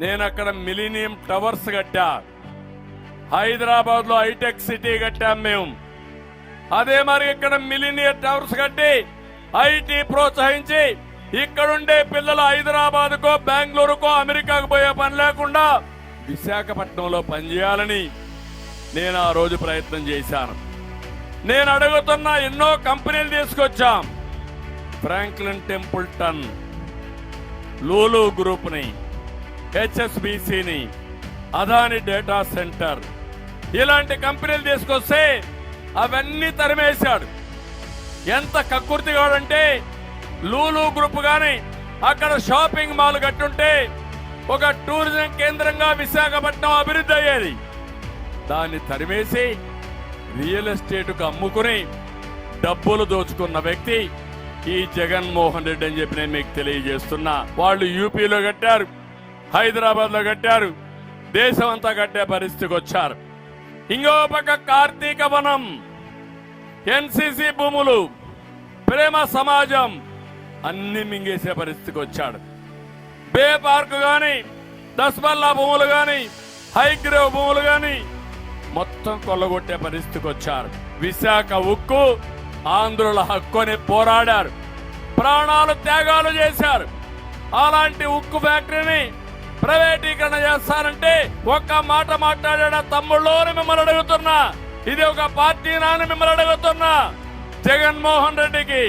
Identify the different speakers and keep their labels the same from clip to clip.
Speaker 1: నేను అక్కడ millennium towers కట్టా. హైదరాబాద్లో హైటెక్ సిటీ కట్టాం మేము. అదే మరి ఇక్కడ మిలీనియం టవర్స్ కట్టి ఐటీ ప్రోత్సహించి ఇక్కడుండే పిల్లలు హైదరాబాద్ కో బెంగళూరుకో అమెరికాకు పోయే పని లేకుండా విశాఖపట్నంలో పనిచేయాలని నేను ఆ రోజు ప్రయత్నం చేశాను. నేను అడుగుతున్న ఎన్నో కంపెనీలు తీసుకొచ్చాం. ఫ్రాంక్లిన్ టెంపుల్టన్ లూలు గ్రూప్ని. హెచ్ఎస్బిసిని అదాని డేటా సెంటర్ ఇలాంటి కంపెనీలు తీసుకొస్తే అవన్నీ తరిమేశాడు. ఎంత కక్కుర్తిగాడంటే లూలు గ్రూప్ కానీ అక్కడ షాపింగ్ మాల్ కట్టుంటే ఒక టూరిజం కేంద్రంగా విశాఖపట్నం అభివృద్ధి అయ్యేది. దాన్ని తరిమేసి రియల్ ఎస్టేట్కు అమ్ముకుని డబ్బులు దోచుకున్న వ్యక్తి ఈ జగన్మోహన్ రెడ్డి అని చెప్పి నేను మీకు తెలియజేస్తున్నా. వాళ్ళు యూపీలో కట్టారు. హైదరాబాద్లో కట్టారు. దేశం అంతా కట్టే పరిస్థితికి వచ్చారు. ఇంకో పక్క కార్తీక వనం ఎన్సిసి భూములు ప్రేమ సమాజం అన్ని మింగేసే పరిస్థితికి వచ్చాడు. బే పార్క్ గాని దస్మల్లా భూములు గాని హైగ్రేవ్ భూములు గాని మొత్తం కొల్లగొట్టే పరిస్థితికి వచ్చారు. విశాఖ ఉక్కు ఆంధ్రుల హక్కుని పోరాడారు. ప్రాణాలు త్యాగాలు చేశారు. అలాంటి ఉక్కు ఫ్యాక్టరీని ప్రైవేటీకరణ చేస్తారంటే ఒక్క మాట మాట్లాడా తమ్ముళ్ళు మిమ్మల్ని అడుగుతున్నా. ఇది ఒక పార్టీ నాని మిమ్మల్ని అడుగుతున్నా. జగన్మోహన్ రెడ్డికి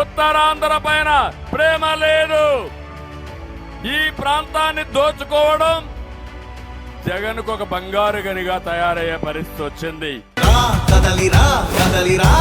Speaker 1: ఉత్తరాంధ్ర పైన ప్రేమ లేదు. ఈ ప్రాంతాన్ని దోచుకోవడం జగన్కు ఒక బంగారు గనిగా తయారయ్యే పరిస్థితి వచ్చింది.
Speaker 2: రా కదలిరా కదలిరా